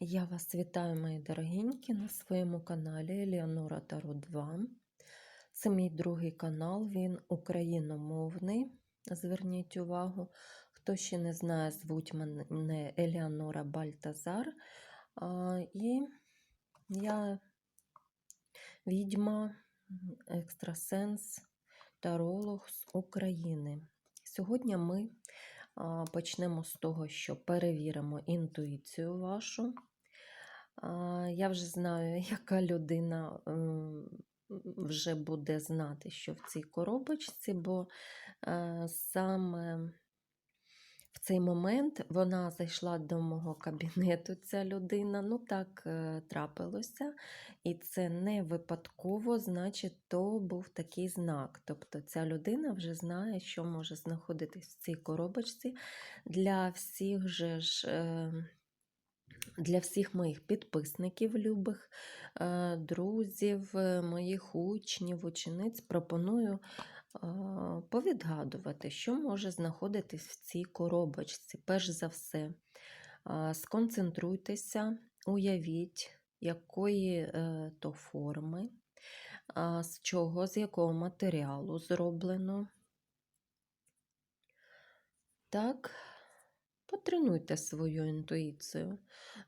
Я вас вітаю, мої дорогенькі, на своєму каналі Еліонора Таро 2. Це мій другий канал, він україномовний. Зверніть увагу. Хто ще не знає, звуть мене Еліонора Бальтазар. А, І я відьма, екстрасенс, таролог з України. Сьогодні ми почнемо з того, що перевіримо інтуїцію вашу. Я вже знаю, яка людина вже буде знати, що в цій коробочці, бо е, саме в цей момент вона зайшла до мого кабінету, ця людина. Ну так е, трапилося. І це не випадково, значить, то був такий знак. Тобто ця людина вже знає, що може знаходитись в цій коробочці. Для всіх же ж. е, для всіх моїх підписників, любих е, друзів, моїх учнів, учениць пропоную повідгадувати, що може знаходитись в цій коробочці. Перш за все, сконцентруйтеся, уявіть, якої е, то форми, з чого, з якого матеріалу зроблено. Так, Потренуйте свою інтуїцію.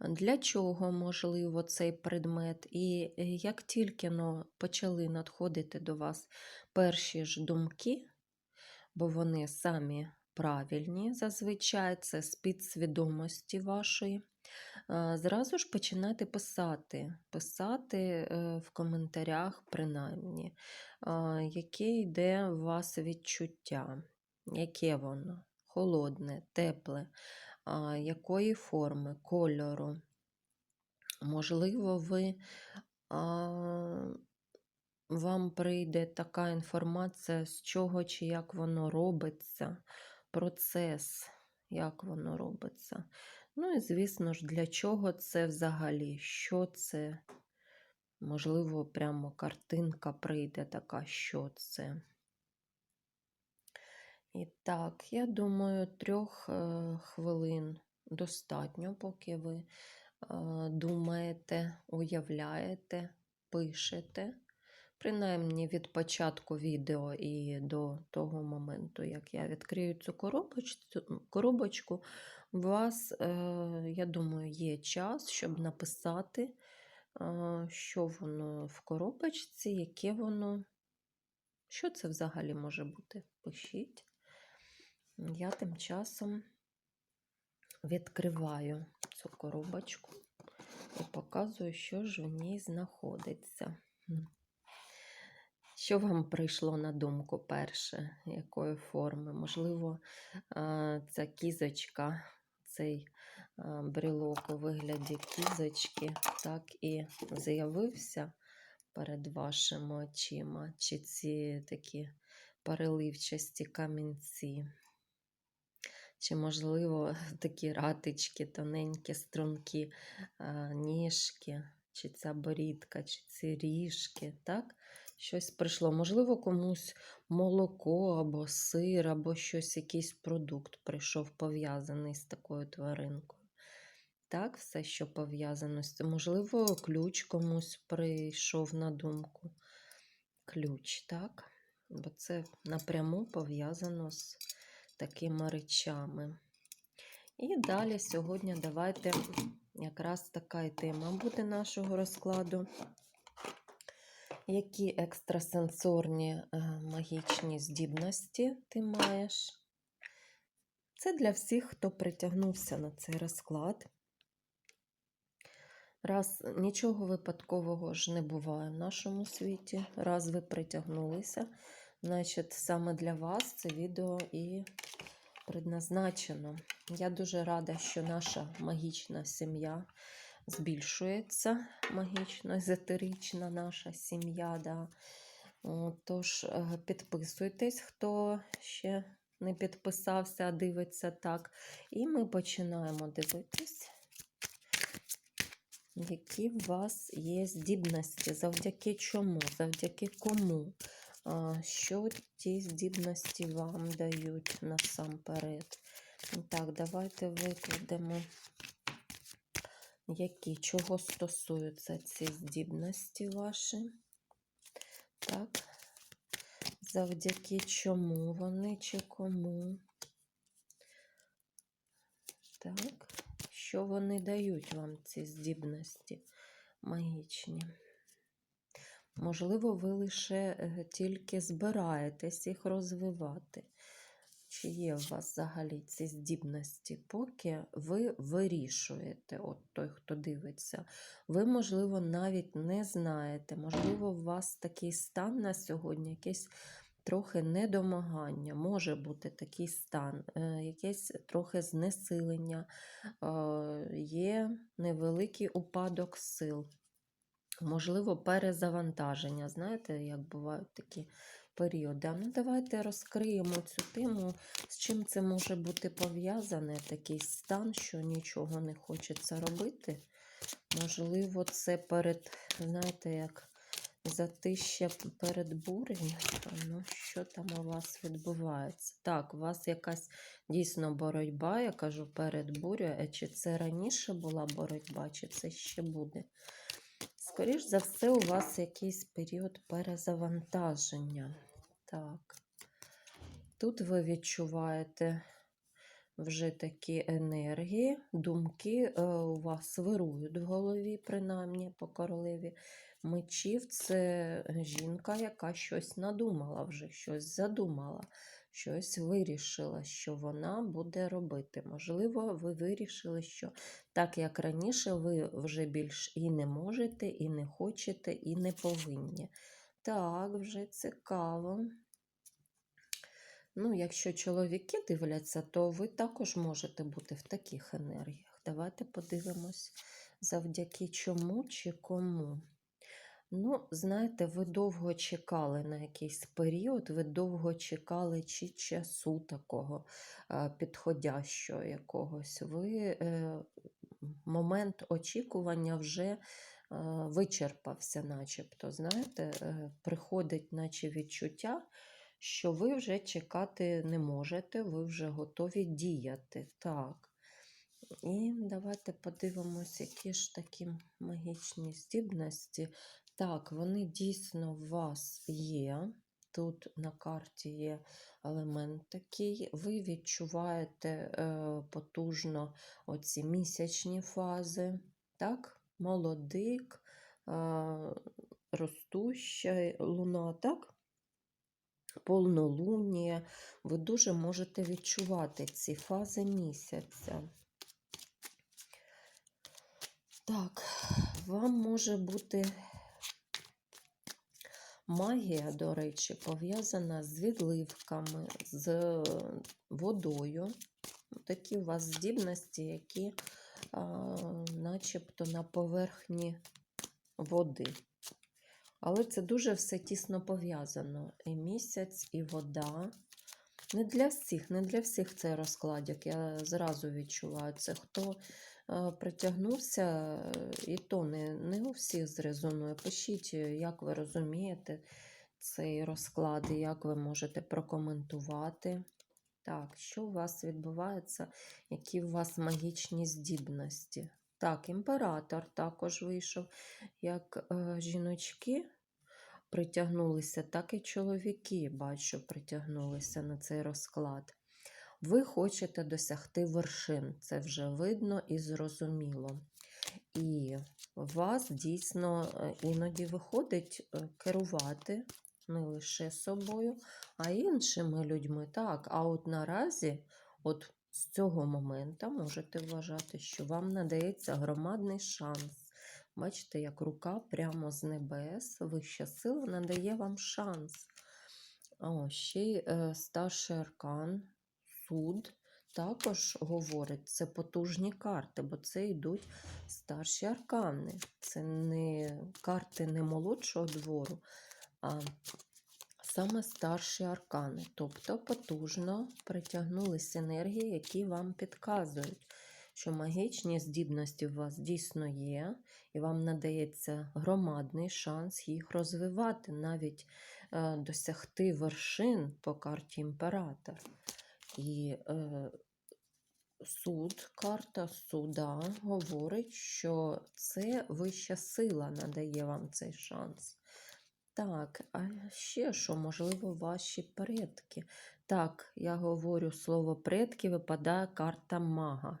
Для чого можливо цей предмет? І е, як тільки но почали надходити до вас перші ж думки, бо вони самі правильні, зазвичай це з підсвідомості вашої, зразу ж починайте писати, писати е, в коментарях, принаймні, яке йде у вас відчуття, яке воно холодне, тепле, якої форми, кольору. Можливо, ви, вам прийде така інформація, з чого чи як воно робиться, процес, як воно робиться. Ну і, звісно ж, для чого це взагалі? Що це? Можливо, прямо картинка прийде така, що це. І так, я думаю, трьох е, хвилин достатньо, поки ви думаєте, уявляєте, пишете. Принаймні від початку відео і до того моменту, як я відкрию цю коробочку, коробочку у вас, е, я думаю, є час, щоб написати, що воно в коробочці, яке воно, що це взагалі може бути. Пишіть. Я тим часом відкриваю цю коробочку і показую, що ж в ній знаходиться. Що вам прийшло на думку перше, якої форми? Можливо, ця кізочка, цей брілок у вигляді кізочки, так і з'явився перед вашими очима, чи ці такі переливчасті камінці. Чи, можливо, такі ратички, тоненькі струнки, ніжки, чи ця борідка, чи ці ріжки, так? Щось прийшло. Можливо, комусь молоко або сир, або щось, якийсь продукт прийшов пов'язаний з такою тваринкою. Так, все, що пов'язано з цим. Можливо, ключ комусь прийшов на думку. Ключ, так? Бо це напряму пов'язано з такими речами. І далі сьогодні давайте якраз така і тема буде нашого розкладу. Які екстрасенсорні е, магічні здібності ти маєш? Це для всіх, хто притягнувся на цей розклад. Раз нічого випадкового ж не буває в нашому світі, раз ви притягнулися, Значить, саме для вас це відео і предназначено. Я дуже рада, що наша магічна сім'я збільшується, магічно езотерична наша сім'я. Да. Тож, е, підписуйтесь, хто ще не підписався, а дивиться так. І ми починаємо дивитись, які у вас є здібності, завдяки чому, завдяки кому що ті здібності вам дають насамперед. Так, давайте викладемо які, чого стосуються ці здібності ваші. Так. Завдяки чому вони чи кому. Так. Що вони дають вам ці здібності магічні? Можливо, ви лише е, тільки збираєтесь їх розвивати. Чи є у вас взагалі ці здібності, поки ви вирішуєте, от той, хто дивиться, ви, можливо, навіть не знаєте, можливо, у вас такий стан на сьогодні, якесь трохи недомагання, може бути такий стан, е, якесь трохи знесилення, е, є невеликий упадок сил. Можливо, перезавантаження. Знаєте, як бувають такі періоди. А ну давайте розкриємо цю тему, з чим це може бути пов'язане, такий стан, що нічого не хочеться робити. Можливо, це перед, знаєте, як затища перед бурею. Ну, що там у вас відбувається? Так, у вас якась дійсно боротьба, я кажу, перед бурею. Чи це раніше була боротьба, чи це ще буде? Скоріш за все, у вас якийсь період перезавантаження. Так. Тут ви відчуваєте вже такі енергії, думки е, у вас вирують в голові, принаймні по королеві мечів. Це жінка, яка щось надумала вже, щось задумала, щось вирішила, що вона буде робити. Можливо, ви вирішили, що так як раніше, ви вже більш і не можете, і не хочете, і не повинні. Так, вже цікаво. Ну, якщо чоловіки дивляться, то ви також можете бути в таких енергіях. Давайте подивимось, завдяки чому чи кому. Ну, знаєте, ви довго чекали на якийсь період, ви довго чекали чи часу такого е, підходящого якогось. Ви е, момент очікування вже е, вичерпався, начебто. Знаєте, приходить, наче відчуття, що ви вже чекати не можете, ви вже готові діяти. Так. І давайте подивимося, які ж такі магічні здібності. Так, вони дійсно у вас є. Тут на карті є елемент такий. Ви відчуваєте е, потужно оці місячні фази. Так, молодик, е, ростуща луна, так? Повнолуння. Ви дуже можете відчувати ці фази місяця. Так, вам може бути магія, до речі, пов'язана з відливками, з водою. Такі у вас здібності, які а, начебто на поверхні води. Але це дуже все тісно пов'язано. І місяць, і вода. Не для всіх, не для всіх цей розкладик. Я зразу відчуваю це. Хто притягнувся, е, і то не, не у всіх зрезонує. Пишіть, як ви розумієте цей розклад, і як ви можете прокоментувати. Так, що у вас відбувається, які у вас магічні здібності? Так, імператор також вийшов, як е, жіночки притягнулися, так і чоловіки, бачу, притягнулися на цей розклад. Ви хочете досягти вершин, це вже видно і зрозуміло. І вас дійсно е, іноді виходить е, керувати не лише собою, а іншими людьми. Так, а от наразі, от з цього моменту, можете вважати, що вам надається громадний шанс. Бачите, як рука прямо з небес, вища сила надає вам шанс. О, ще й е, старший аркан, суд. Також говорить, це потужні карти, бо це йдуть старші аркани. Це не карти не молодшого двору, а саме старші аркани. Тобто потужно притягнулись енергії, які вам підказують, що магічні здібності у вас дійсно є, і вам надається громадний шанс їх розвивати, навіть е, досягти вершин по карті імператор. І е, суд, карта суда говорить, що це вища сила надає вам цей шанс. Так, а ще що, можливо, ваші предки. Так, я говорю слово предки, випадає карта мага.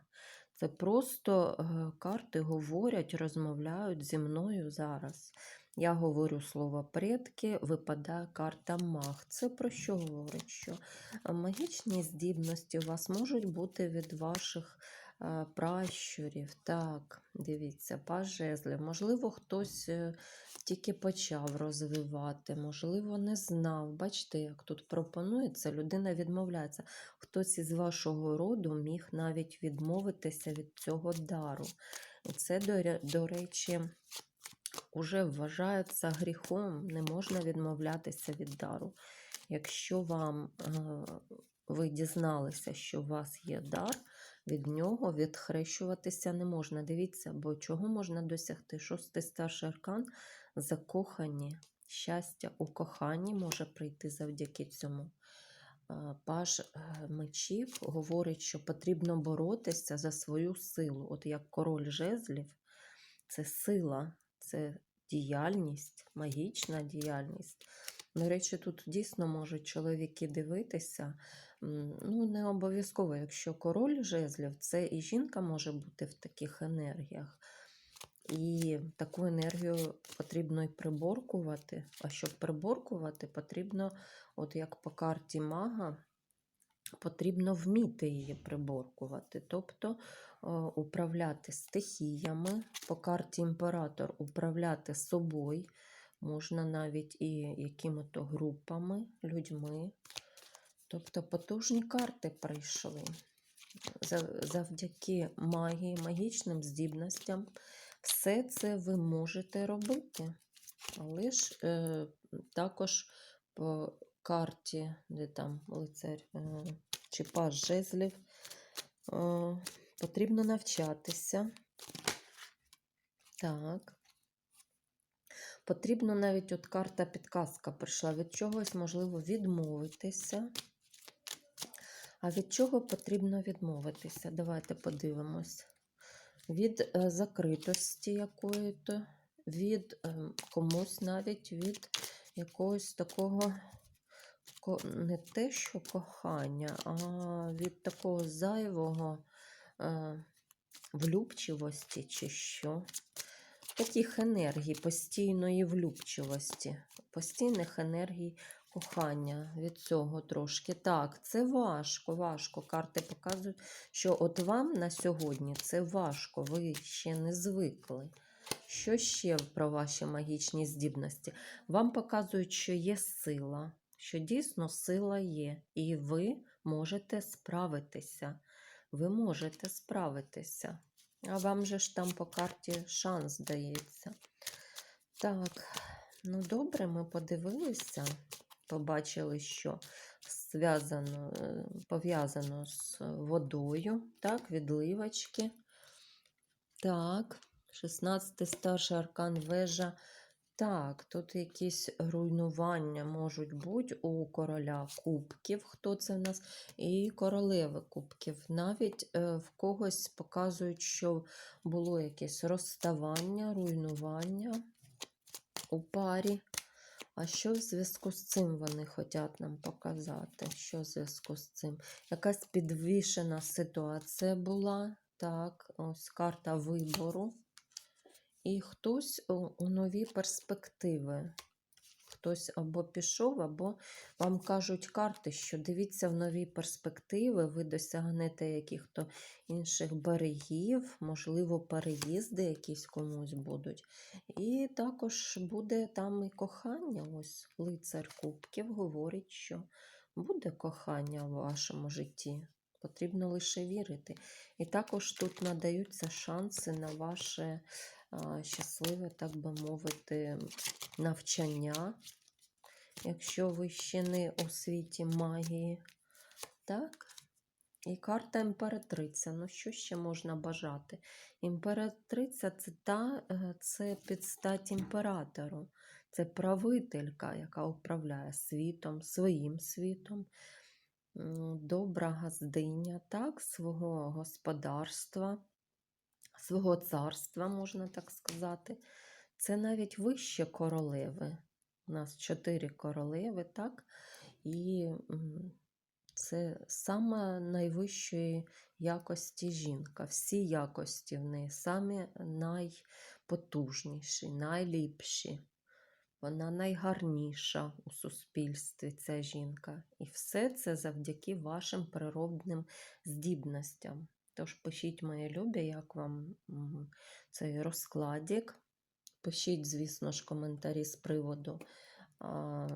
Це просто е, карти говорять, розмовляють зі мною зараз. Я говорю слово предки, випадає карта маг. Це про що говорить? Що магічні здібності у вас можуть бути від ваших пращурів. Так, дивіться, паж жезлів. Можливо, хтось е, тільки почав розвивати, можливо, не знав. Бачите, як тут пропонується, людина відмовляється. Хтось із вашого роду міг навіть відмовитися від цього дару. Це, до речі, уже вважається гріхом, не можна відмовлятися від дару. Якщо вам е, ви дізналися, що у вас є дар, від нього відхрещуватися не можна. Дивіться, бо чого можна досягти? Шостий старший аркан закохані. Щастя у коханні може прийти завдяки цьому. Е, Паж е, мечів говорить, що потрібно боротися за свою силу. От як король жезлів, це сила, це діяльність, магічна діяльність. До речі, тут дійсно можуть чоловіки дивитися. Ну, не обов'язково, якщо король жезлів, це і жінка може бути в таких енергіях. І таку енергію потрібно і приборкувати. А щоб приборкувати, потрібно, от як по карті мага, потрібно вміти її приборкувати. Тобто управляти стихіями, по карті імператор управляти собою, можна навіть і якими-то групами, людьми. Тобто потужні карти прийшли. Завдяки магії, магічним здібностям, все це ви можете робити. Але ж е, також по карті, де там лицар е, чи паж жезлів, е, потрібно навчатися. Так. Потрібно навіть от карта підказка прийшла. Від чогось можливо відмовитися. А від чого потрібно відмовитися? Давайте подивимось. Від е, закритості якої-то, від е, комусь навіть від якогось такого, не те, що кохання, а від такого зайвого влюбчивості чи що. Таких енергій, постійної влюбчивості, постійних енергій кохання від цього трошки. Так, це важко, важко. Карти показують, що от вам на сьогодні це важко, ви ще не звикли. Що ще про ваші магічні здібності? Вам показують, що є сила, що дійсно сила є, і ви можете справитися. Ви можете справитися. А вам же ж там по карті шанс дається. Так, ну добре, ми подивилися, побачили, що зв'язано, е, пов'язано з водою, так, відливочки. Так, 16 старший аркан вежа. Так, тут якісь руйнування можуть бути у короля кубків, хто це в нас, і королеви кубків. Навіть е, в когось показують, що було якесь розставання, руйнування у парі. А що в зв'язку з цим вони хочуть нам показати? Що в зв'язку з цим? Якась підвішена ситуація була. Так, ось карта вибору. І хтось у, у нові перспективи. Хтось або пішов, або вам кажуть карти, що дивіться в нові перспективи, ви досягнете яких-то інших берегів, можливо, переїзди якісь комусь будуть. І також буде там і кохання. Ось лицар Кубків говорить, що буде кохання в вашому житті. Потрібно лише вірити. І також тут надаються шанси на ваше щасливе, так би мовити, навчання, якщо ви ще не у світі магії. Так? І карта імператриця. Ну, що ще можна бажати? Імператриця це та е, це підстать імператору. Це правителька, яка управляє світом, своїм світом. Добра газдиня, так, свого господарства, свого царства, можна так сказати. Це навіть вище королеви. У нас чотири королеви, так? І це саме найвищої якості жінка. Всі якості в неї самі найпотужніші, найліпші. Вона найгарніша у суспільстві, ця жінка. І все це завдяки вашим природним здібностям. Тож пишіть, мої любі, як вам цей розкладик. Пишіть, звісно ж, коментарі з приводу а,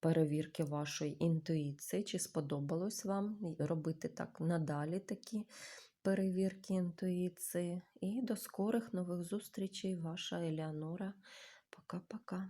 перевірки вашої інтуїції, чи сподобалось вам робити так надалі такі перевірки інтуїції. І до скорих нових зустрічей, ваша Елеонора. Пока-пока.